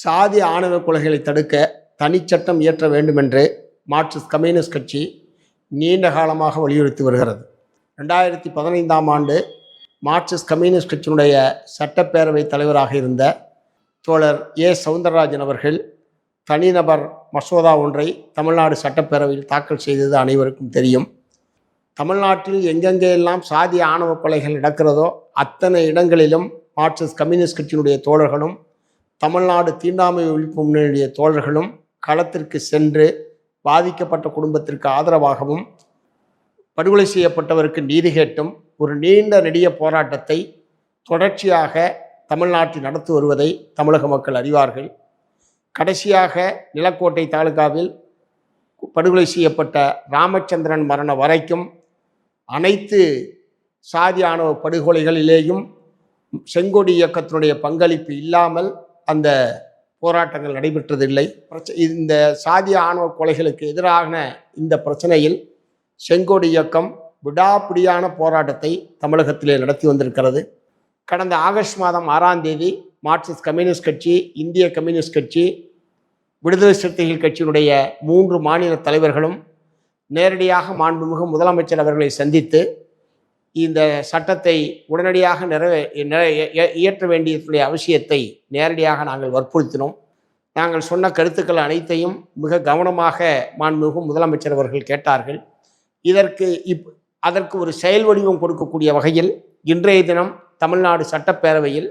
சாதி ஆணவ கொலைகளை தடுக்க தனிச்சட்டம் இயற்ற வேண்டுமென்று மார்க்சிஸ்ட் கம்யூனிஸ்ட் கட்சி நீண்ட காலமாக வலியுறுத்தி வருகிறது. ரெண்டாயிரத்தி பதினைந்தாம் ஆண்டு மார்க்சிஸ்ட் கம்யூனிஸ்ட் கட்சியினுடைய சட்டப்பேரவை தலைவராக இருந்த தோழர் ஏ. சவுந்தரராஜன் அவர்கள் தனிநபர் மசோதா ஒன்றை தமிழ்நாடு சட்டப்பேரவையில் தாக்கல் செய்தது அனைவருக்கும் தெரியும். தமிழ்நாட்டில் எங்கெங்கெல்லாம் சாதி ஆணவ கொலைகள் நடக்கிறதோ அத்தனை இடங்களிலும் மார்க்சிஸ்ட் கம்யூனிஸ்ட் கட்சியினுடைய தோழர்களும் தமிழ்நாடு தீண்டாமை ஒழிப்பு முன்னணியுடைய தோழர்களும் களத்திற்கு சென்று பாதிக்கப்பட்ட குடும்பத்திற்கு ஆதரவாகவும் படுகொலை செய்யப்பட்டவருக்கு நீதி கேட்டும் ஒரு நீண்ட நெடிய போராட்டத்தை தொடர்ச்சியாக தமிழ்நாட்டில் நடத்தி வருவதை தமிழக மக்கள் அறிவார்கள். கடைசியாக நிலக்கோட்டை தாலுகாவில் படுகொலை செய்யப்பட்ட ராமச்சந்திரன் மரணம் வரைக்கும் அனைத்து சாதி ஆணவ படுகொலைகளிலேயும் செங்கொடி இயக்கத்தினுடைய பங்களிப்பு இல்லாமல் அந்த போராட்டங்கள் நடைபெற்றதில்லை. பிரச்ச- இந்த சாதி ஆணவ கொலைகளுக்கு எதிரான இந்த பிரச்சனையில் செங்கோடி இயக்கம் விடாப்பிடியான போராட்டத்தை தமிழகத்திலே நடத்தி வந்திருக்கிறது. கடந்த ஆகஸ்ட் மாதம் ஆறாம் தேதி மார்க்சிஸ்ட் கம்யூனிஸ்ட் கட்சி இந்திய கம்யூனிஸ்ட் கட்சி விடுதலை சிறுத்தைகள் கட்சியினுடைய மூன்று மாநில தலைவர்களும் நேரடியாக மாண்புமிகு முதலமைச்சர் அவர்களை சந்தித்து இந்த சட்டத்தை உடனடியாக நிறைவே இயற்ற வேண்டியதுடைய அவசியத்தை நேரடியாக நாங்கள் வற்புறுத்தினோம். நாங்கள் சொன்ன கருத்துக்கள் அனைத்தையும் மிக கவனமாக மாண்புமிகு முதலமைச்சர் அவர்கள் கேட்டார்கள். இதற்கு இப் அதற்கு ஒரு செயல் வடிவம் கொடுக்கக்கூடிய வகையில் இன்றைய தினம் தமிழ்நாடு சட்டப்பேரவையில்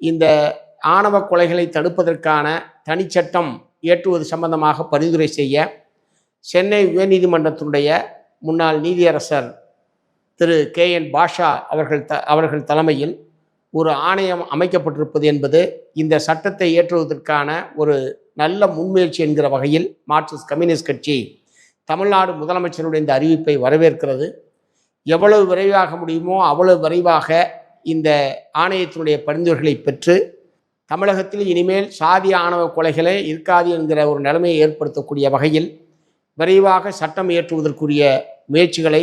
இந்த ஆணவ கொலைகளை தடுப்பதற்கான தனிச்சட்டம் இயற்றுவது சம்பந்தமாக பரிந்துரை செய்ய சென்னை உயர்நீதிமன்றத்தினுடைய முன்னாள் நீதியரசர் திரு கே என் பாஷா அவர்கள் த அவர்கள் தலைமையில் ஒரு ஆணையம் அமைக்கப்பட்டிருப்பது என்பது இந்த சட்டத்தை இயற்றுவதற்கான ஒரு நல்ல முன்முயற்சி என்கிற வகையில் மார்க்சிஸ்ட் கம்யூனிஸ்ட் கட்சி தமிழ்நாடு முதலமைச்சருடைய இந்த அறிவிப்பை வரவேற்கிறது. எவ்வளவு விரைவாக முடியுமோ அவ்வளவு விரைவாக இந்த ஆணையத்தினுடைய பரிந்துரைகளை பெற்று தமிழகத்தில் இனிமேல் சாதி ஆணவ கொலைகளே இருக்காது என்கிற ஒரு நிலைமையை ஏற்படுத்தக்கூடிய வகையில் விரைவாக சட்டம் இயற்றுவதற்குரிய முயற்சிகளை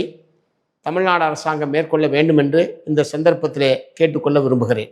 தமிழ்நாடு அரசாங்கம் மேற்கொள்ள வேண்டும் என்று இந்த சந்தர்ப்பத்திலே கேட்டுக்கொள்ள விரும்புகிறேன்.